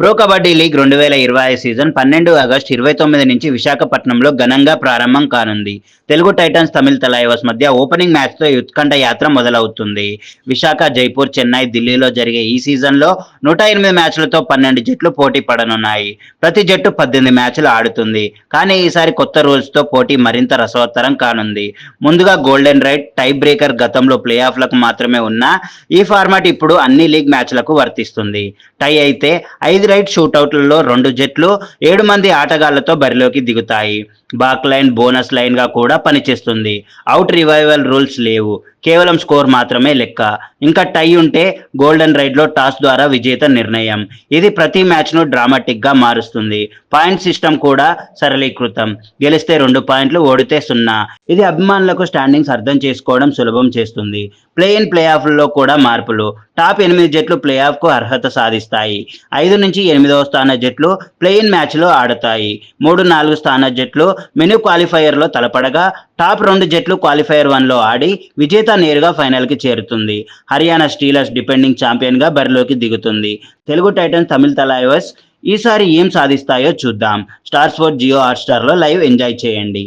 Pro kabaddi league రెండు వేల ఇరవై ఐదు సీజన్ పన్నెండు ఆగస్టు ఇరవై తొమ్మిది నుంచి విశాఖపట్నంలో ఘనంగా ప్రారంభం కానుంది. తెలుగు టైటన్స్ తమిళ తలైవస్ మధ్య ఓపెనింగ్ మ్యాచ్తో ఉత్కంఠ యాత్ర మొదలవుతుంది. విశాఖ జైపూర్ చెన్నై ఢిల్లీలో జరిగే ఈ సీజన్లో నూట ఎనిమిది మ్యాచ్లతో పన్నెండు జట్లు పోటీ పడనున్నాయి. ప్రతి జట్టు పద్దెనిమిది మ్యాచ్లు ఆడుతుంది. కానీ ఈసారి కొత్త రూల్స్తో పోటీ మరింత రసవత్తరం కానుంది. ముందుగా గోల్డెన్ రైట్ టై బ్రేకర్ గతంలో ప్లే ఆఫ్లకు మాత్రమే ఉన్న ఈ ఫార్మాట్ ఇప్పుడు అన్ని లీగ్ మ్యాచ్లకు వర్తిస్తుంది. టై అయితే ఐదు రైట్ షూటౌట్లలో రెండు జట్లు ఏడు మంది ఆటగాళ్ళతో బరిలోకి దిగుతాయి. బాక్ లైన్ బోనస్ లైన్గా కూడా పనిచేస్తుంది. అవుట్ రివైవల్ రూల్స్ లేవు. కేవలం స్కోర్ మాత్రమే లెక్క. ఇంకా టై ఉంటే గోల్డెన్ రైడ్లో టాస్ ద్వారా విజేత నిర్ణయం. ఇది ప్రతి మ్యాచ్ను డ్రామాటిక్గా మారుస్తుంది. పాయింట్ సిస్టమ్ కూడా సరళీకృతం. గెలిస్తే రెండు పాయింట్లు ఓడితే సున్నా. ఇది అభిమానులకు స్టాండింగ్స్ అర్థం చేసుకోవడం సులభం చేస్తుంది. ప్లే ఇన్ ప్లే ఆఫ్లలో కూడా మార్పులు. టాప్ ఎనిమిది జట్లు ప్లే ఆఫ్కు అర్హత సాధిస్తాయి. ఐదు నుంచి ఎనిమిదవ స్థాన జట్లు ప్లేయిన్ మ్యాచ్లో మ్యాచ్లో ఆడతాయి. మూడు నాలుగు స్థాన జట్లు మెను క్వాలిఫైయర్లో తలపడగా టాప్ రెండు జట్లు క్వాలిఫైయర్ వన్లో ఆడి విజేత నేరుగా ఫైనల్కి చేరుతుంది. హర్యానా స్టీలర్స్ డిపెండింగ్ ఛాంపియన్గా బరిలోకి దిగుతుంది. తెలుగు టైటన్స్ తమిళ తలైవస్ ఈసారి ఏం సాధిస్తాయో చూద్దాం. స్టార్ స్పోర్ట్ జియో హాట్స్టార్లో లైవ్ ఎంజాయ్ చేయండి.